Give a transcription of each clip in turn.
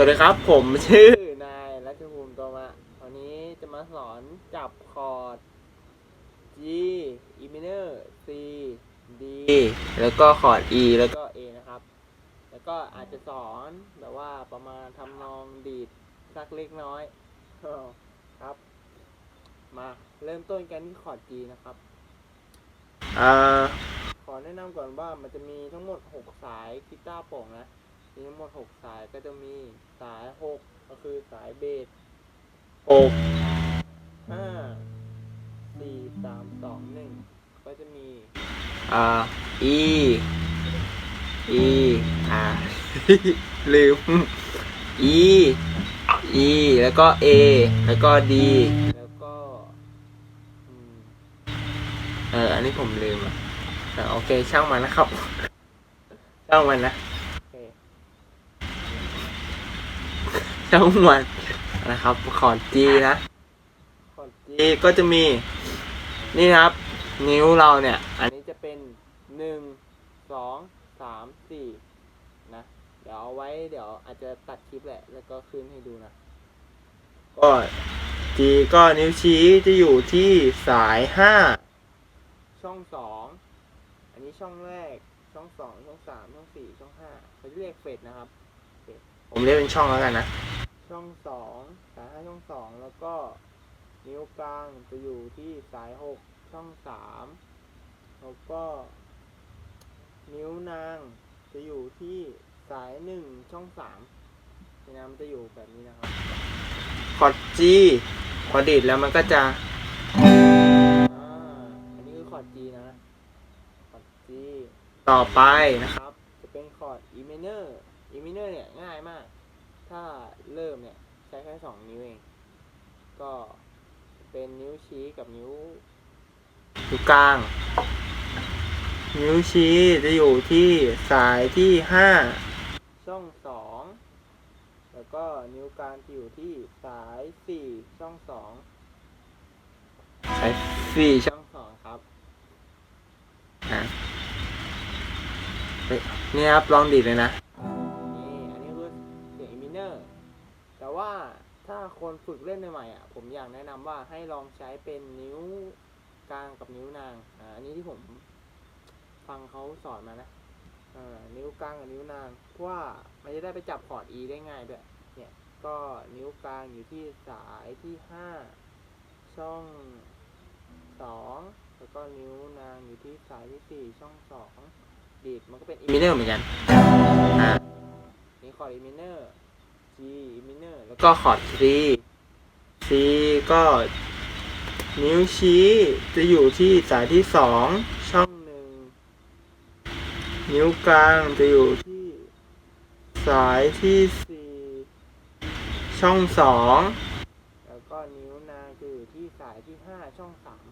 วัสดีครับ ผมชื่อนายรัชภูมิตัวมาวันนี้จะมาสอนจับคอร์ด G E minor C D แล้วก็คอร์ด E แล้วก็ A นะครับ แล้วก็อาจจะสอนแบบว่าประมาณทำนองดีดสักเล็กน้อยครับ มาเริ่มต้นกันที่คอร์ด G นะครับอ่าขอแนะนำก่อนว่ามันจะมีทั้งหมด 6 สายกีตาร์โปร่งนะ มีทั้งหมด6สายก็จะมีสาย6ก็คือสายเบส6 5 4 3 2 1ก็จะมีอ่า E E อ่าลืม E E แล้วก็ A แล้วก็ D แล้วก็อืมเอออันนี้ผมลืมอะแต่โอเคช่างมันนะครับช่างมันนะ โอเค ช่างมันนะครับคอร์ด G นะคอร์ด G ก็จะมี นี่ครับ นิ้วเราเนี่ย อันนี้จะเป็นหนึ่งสองสามสี่นะเดี๋ยวเอาไว้เดี๋ยวอาจจะตัดคลิปแหละ แล้วก็ขึ้นให้ดูนะก็ G ก็นิ้วชี้จะอยู่ที่สายห้าช่องสองอันนี้ช่องแรก ช่องสองช่องสามช่องสี่ช่องห้าเขาเรียกเฟดนะครับเฟด ผมเรียกเป็นช่องแล้วกันนะ ช่องสองสายห้าช่องสองแล้วก็นิ้วกลางจะอยู่ที่สายหกช่องสามแล้วก็ นิ้วนางจะอยู่ที่สายหนึ่งช่องสามนี่นะมันจะอยู่แบบนี้นะครับคอร์ด G พอดีดแล้วมันก็จะอ่าอันนี้คือคอร์ด G นะคอร์ด G ต่อไปนะครับ จะเป็นคอร์ด E minor E minor เนี่ยง่ายมาก ถ้าเริ่มเนี่ยใช้แค่สองนิ้วเอง ก็เป็นนิ้วชี้กับนิ้วนิ้วกลาง นิ้วชี้จะอยู่ที่สายที่ห้าช่องสองแล้วก็นิ้วกลางจะอยู่ที่สายสี่ช่องสองสายสี่ช่องสองครับอะเฮ้ยนี่ครับลองดีดเลยนะ ฝึกเล่นใหม่ๆอะผมอยากแนะนำว่าให้ลองใช้เป็นนิ้วกลางกับนิ้วนางอ่าอันนี้ที่ผมฟังเขาสอนมานะอ่านิ้วกลางกับนิ้วนางเพราะว่ามันจะได้ไปจับคอร์ด E ได้ง่ายด้วยเนี่ยก็นิ้วกลางอยู่ที่สายที่ห้าช่องสองแล้วก็นิ้วนางอยู่ที่สายที่สี่ช่องสองดีดมันก็เป็นอิมิเนอร์เหมือนกันนี่คอร์ดอิมิเนอร์ G อิมิเนอร์แล้วก็คอร์ด C C ก็นิ้วชี้จะอยู่ที่สายที่สองช่องหนึ่ง นิ้วกลางจะอยู่ที่สายที่สี่ช่องสองแล้วก็นิ้วนางจะอยู่ที่สายที่ห้าช่องสาม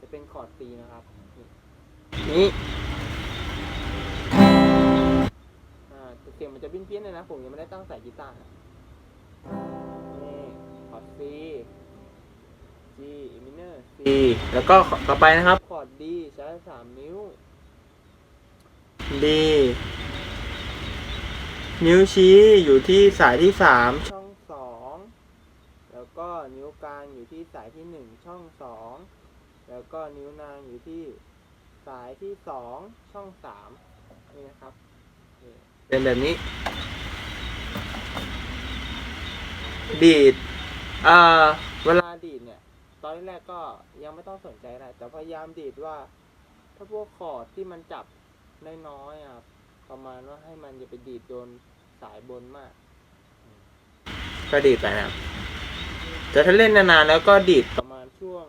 จะเป็นคอร์ด C นะครับ นี่เสียงมันจะเพี้ยนๆเลยนะ ผมยังไม่ได้ตั้งสายกีตาร์ อร์ด C G E minor C แล้วก็ต่อไปนะครับ คอร์ด D ใช้สามนิ้ว D นิ้วชี้อยู่ที่สายที่สามช่องสองแล้วก็นิ้วกลางอยู่ที่สายที่หนึ่งช่องสองแล้วก็นิ้วนางอยู่ที่สายที่สองช่องสามนี่นะครับนี่เป็นแบบนี้ ดีด เอ่อเวลาดีดเนี่ย ตอนแรกก็ยังไม่ต้องสนใจอะไรแต่พยายามดีดว่า ถ้าพวกคอร์ดที่มันจับน้อยๆอะประมาณว่าให้มันอย่าไปดีดโดนสายบนมาก ก็ดีดไปนะครับแต่ถ้าเล่นนานๆแล้วก็ดีดประมาณช่วง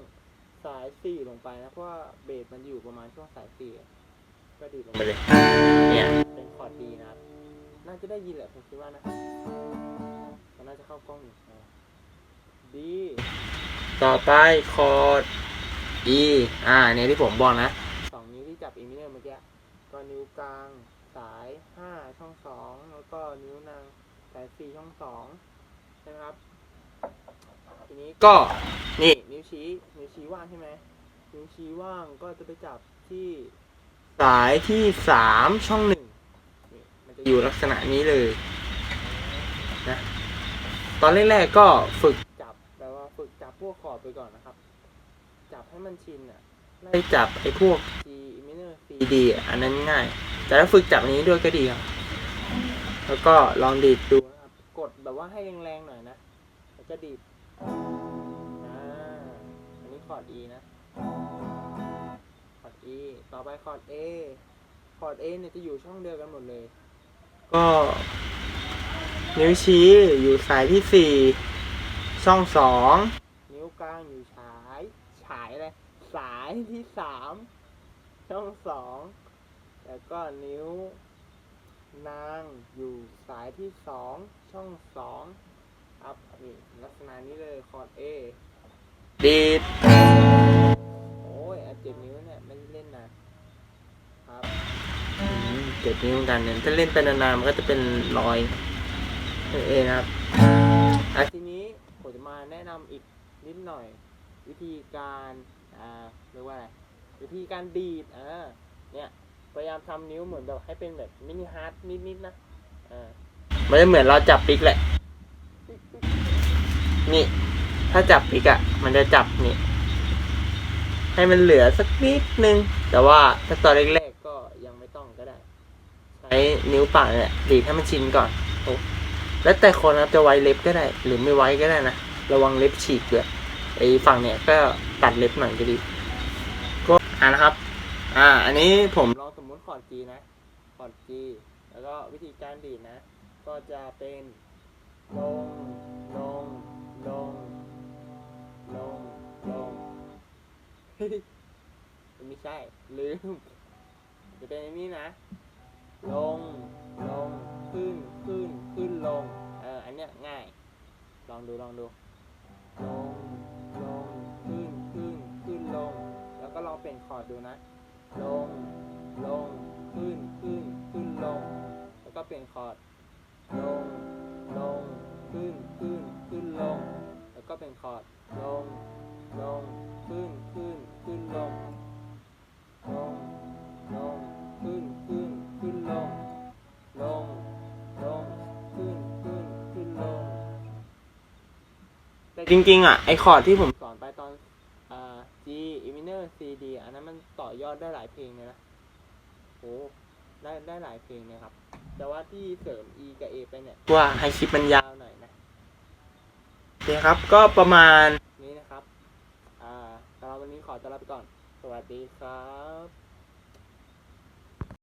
สายสี่ลงไปนะเพราะว่าเบสมันอยู่ประมาณช่วงสายสี่อะก็ดีดลงไปเลย เนี่ยเป็นคอร์ดดีนะครับ น่าจะได้ยินแหละผมคิดว่านะมันน่าจะเข้ากล้องอยู่ นะดีต่อไปคอร์ด E อ่าเนี่ยที่ผมบอกนะสองนิ้วที่จับอีมิเนอร์เมื่อกี้ก็นิ้วกลางสายห้าช่องสองแล้วก็นิ้วนางสายสี่ช่องสองใช่ไหมครับทีนี้ก็นี่นิ้วชี้นิ้วชี้ว่างใช่ไหมนิ้วชี้ว่างก็จะไปจับที่สายที่สามช่องหนึ่งนี่มันจะอยู่ลักษณะนี้เลยนะตอนแรกๆก็ฝึก พวกคอร์ดไปก่อนนะครับ จับให้มันชินอะไล่จับไอ้พวก G minor C D อะอันนั้นง่าย แต่ถ้าฝึกจับอันนี้ด้วยก็ดีครับ แล้วก็ลองดีดดูนะครับ กดแบบว่าให้แรงๆหน่อยนะ แล้วก็ดีดอ่าอันนี้คอร์ด E นะ คอร์ด E ต่อไปคอร์ด A คอร์ด A เนี่ยจะอยู่ช่องเดียวกันหมดเลย ก็ นิ้วชี้อยู่สายที่สี่ช่องสองนิ้ว กลางอยู่ฉาย ฉายอะไรสายที่สามช่องสองแล้วก็นิ้ว นางอยู่สายที่สองช่องสองครับนี่ลักษณะนี้เลยคอร์ด A ดีดโอ้ยอะเจ็บนิ้วเนี่ยไม่ได้เล่นนะครับอืมเจ็บนิ้วเหมือนกันเนี่ยถ้าเล่นไปนานๆมันก็จะเป็นรอยเองนะครับอะทีนี้ผมจะมาแนะนำอีก นิดหน่อย วิธีการอ่าเรียกว่าอะไรวิธีการดีดอ่าเนี่ยพยายามทำนิ้วเหมือนแบบให้เป็นแบบมินิฮาร์ดนิดๆนะอ่ามันจะเหมือนเราจับปิกแหละ นี่ ถ้าจับปิกอะมันจะจับนี่ ให้มันเหลือสักนิดนึง แต่ว่าถ้าตอนแรกๆก็ยังไม่ต้องก็ได้ ใช้นิ้วปากเนี่ยดีดให้มันชินก่อนโอ้แล้วแต่คนนะครับจะไว้เล็บก็ได้ หรือไม่ไว้ก็ได้นะ ระวังเล็บฉีกด้วย ไอ้ฝั่งเนี่ยก็ตัดเล็บหน่อยก็ดี ก็อ่านะครับ อ่า อันนี้ผมลองสมมุติคอร์ด G นะคอร์ด G แล้วก็วิธีการดีดนะ ก็จะเป็นลงลงลงลงลงเฮ้ยไม่ใช่ ลืม จะเป็นอันนี้นะ ลงลงขึ้นขึ้นขึ้นลง เออ อันเนี้ยง่าย ลองดูลองดู ลง ก็ลองเปลี่ยนคอร์ดดูนะ ลง ลง ขึ้น ขึ้น ขึ้น ลง แล้วก็เปลี่ยนคอร์ด ลง ลง ขึ้น ขึ้น ขึ้น ลง แล้วก็เป็นคอร์ด ลง ลง ขึ้น ขึ้น ขึ้น ลง ลง ลง ขึ้น ขึ้น ขึ้น ลง ลง ลง ขึ้น ขึ้น ขึ้น ลง แต่จริงๆอะ ไอคอร์ดที่ผมสอนไปตอน อ่า G E minor C D อันนั้นมันต่อยอดได้หลายเพลงเลยนะโอ้ ได้ได้หลายเพลงเลยครับ แต่ว่าที่เสริม E กับ A ไปเนี่ยว่าให้คลิปมันยาวหน่อยนะโอเคครับ ก็ประมาณนี้นะครับ อ่าสำหรับวันนี้ขอตัวลาไปก่อน สวัสดีครับ